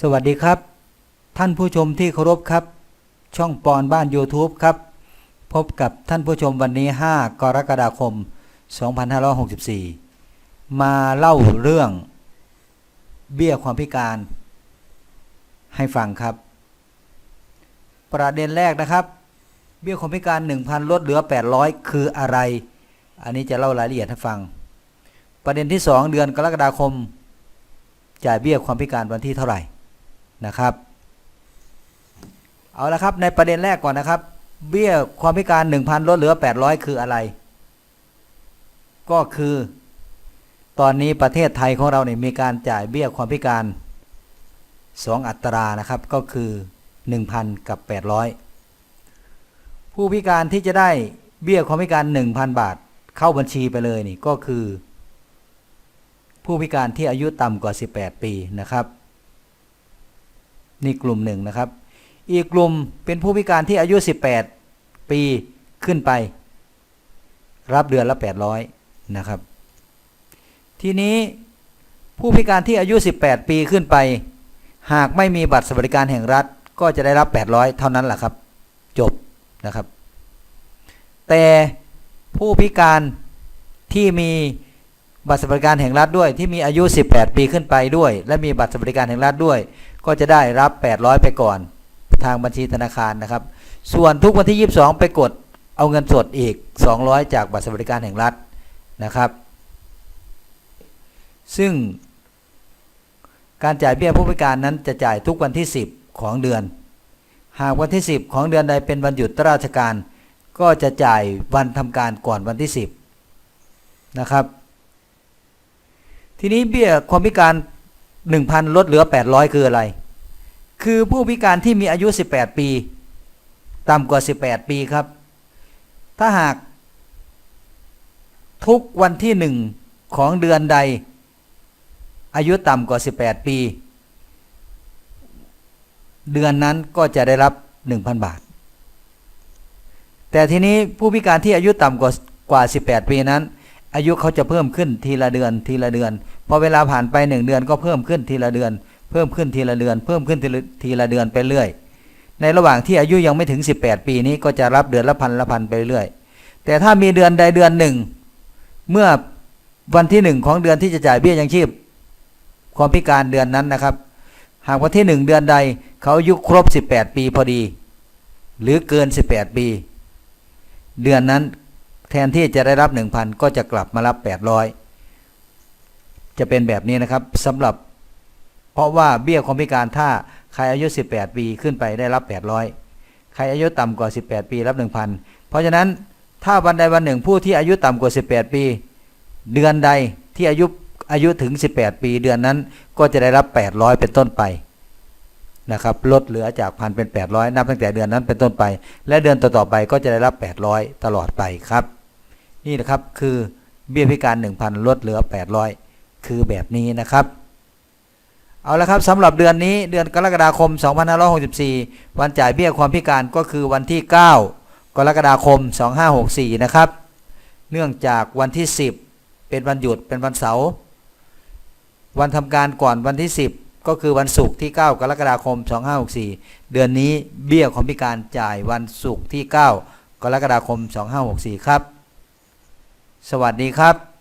สวัสดีครับ ท่านผู้ชมที่เคารพครับ ช่องปอนบ้าน YouTube ครับ พบกับท่านผู้ชมวันนี้ 5 กรกฎาคม 2564 มาเล่าเรื่อง เบี้ยความพิการ ให้ฟังครับ ประเด็นแรกนะครับ เบี้ยความพิการ 1,000 ลดเหลือ 800 คืออะไร อันนี้จะเล่ารายละเอียดให้ฟัง ประเด็นที่ 2 เดือนกรกฎาคม จ่ายเบี้ยความพิการวันที่เท่าไหร่ นะครับ เอาละครับในประเด็นแรกก่อนนะครับ เบี้ยความพิการ 1,000ลดเหลือ 800 คืออะไร ก็คือ ตอนนี้ประเทศไทยของเราเนี่ยมีการจ่ายเบี้ยความพิการ 2 อัตรานะครับก็คือ 1,000 กับ 800 ผู้พิการที่จะได้เบี้ยความพิการ 1,000 บาท เข้าบัญชีไปเลยนี่ก็คือ ผู้พิการที่อายุต่ำกว่า 18 ปีนะครับ นี่กลุ่มหนึ่งนะครับ อีกกลุ่มเป็นผู้พิการที่อายุ 18 ปีขึ้นไป รับเดือนละ 800 นะครับ ทีนี้ผู้พิการที่อายุ 18 ปีขึ้นไป หากไม่มีบัตรสวัสดิการแห่งรัฐ ก็จะได้รับ 800 เท่านั้นแหละครับ จบนะครับ แต่ผู้พิการที่มีบัตรสวัสดิการแห่งรัฐด้วยที่มีอายุ 18 ปีขึ้นไปด้วย และมีบัตรสวัสดิการแห่งรัฐด้วย ก็จะได้รับ 800 ไปก่อน ทางบัญชีธนาคารนะครับ ส่วนทุกวันที่ 22 ไปกดเอาเงินสดอีก 200 จากบัตรสวัสดิการแห่งรัฐนะครับ ซึ่งการจ่ายเบี้ยผู้พิการนั้นจะจ่ายทุกวันที่ 10 ของเดือน หากวันที่ 10 ของเดือนใดเป็นวันหยุดราชการ ก็จะจ่ายวันทำการก่อนวันที่ 10 นะครับ ทีนี้เบี้ยความพิการ 1,000ลดเหลือ800คืออะไร คือผู้พิการที่มีอายุ18ปี ต่ำกว่า18ปีครับ ถ้าหากทุกวันที่1ของเดือนใด อายุต่ำกว่า 18 ปี เดือนนั้นก็จะได้รับ 1,000 บาท แต่ทีนี้ผู้พิการที่อายุต่ำกว่ากว่า 18 ปีนั้น อายุเขาจะเพิ่มขึ้นทีละเดือนทีละเดือน พอเวลาผ่านไป1เดือนก็เพิ่มขึ้นทีละเดือน เพิ่มขึ้นทีละเดือน เพิ่มขึ้นทีละเดือนไปเรื่อย ในระหว่างที่อายุยังไม่ถึง 18 ปีนี้ก็จะรับเดือนละพันละพันไปเรื่อย แต่ถ้ามีเดือนใดเดือนหนึ่ง เมื่อวันที่หนึ่งของเดือนที่จะจ่ายเบี้ยยังชีพความพิการเดือนนั้นนะครับ หากวันที่หนึ่งเดือนใดเขาอายุครบ 18 ปีพอดี หรือเกิน 18 ปี เดือนนั้นแทนที่จะได้รับ 1,000 ก็จะกลับมารับ 800 จะเป็นแบบนี้นะครับสำหรับเพราะว่าเบี้ยความพิการถ้าใครอายุ 18 ปีขึ้นไปได้รับ 800 ใครอายุต่ำกว่า 18 ปีรับ 1,000 เพราะฉะนั้นถ้าวันใดวันหนึ่งผู้ที่อายุต่ำกว่า 18 ปี เดือนใดที่อายุอายุถึง 18 ปีเดือนนั้นก็จะได้รับ 800 เป็นต้นไปนะครับลดเหลือจากพันเป็น 800 นับตั้งแต่เดือนนั้นเป็นต้นไป และเดือนต่อๆไปก็จะได้รับ 800 ตลอดไปครับ นี่นะครับคือเบี้ยพิการ 1,000 ลดเหลือ 800 คือแบบนี้นะครับ เอาละครับสำหรับเดือนนี้เดือนกรกฎาคม 2564 วันจ่ายเบี้ยความพิการก็คือวันที่ 9 กรกฎาคม 2564 นะครับ เนื่องจากวันที่ 10 เป็นวันหยุดเป็นวันเสาร์วันทำการก่อนวันที่ 10 ก็คือวันศุกร์ที่ 9 กรกฎาคม 2564 เดือนนี้เบี้ยความพิการจ่ายวันศุกร์ที่ 9 กรกฎาคม 2564 ครับ สวัสดีครับ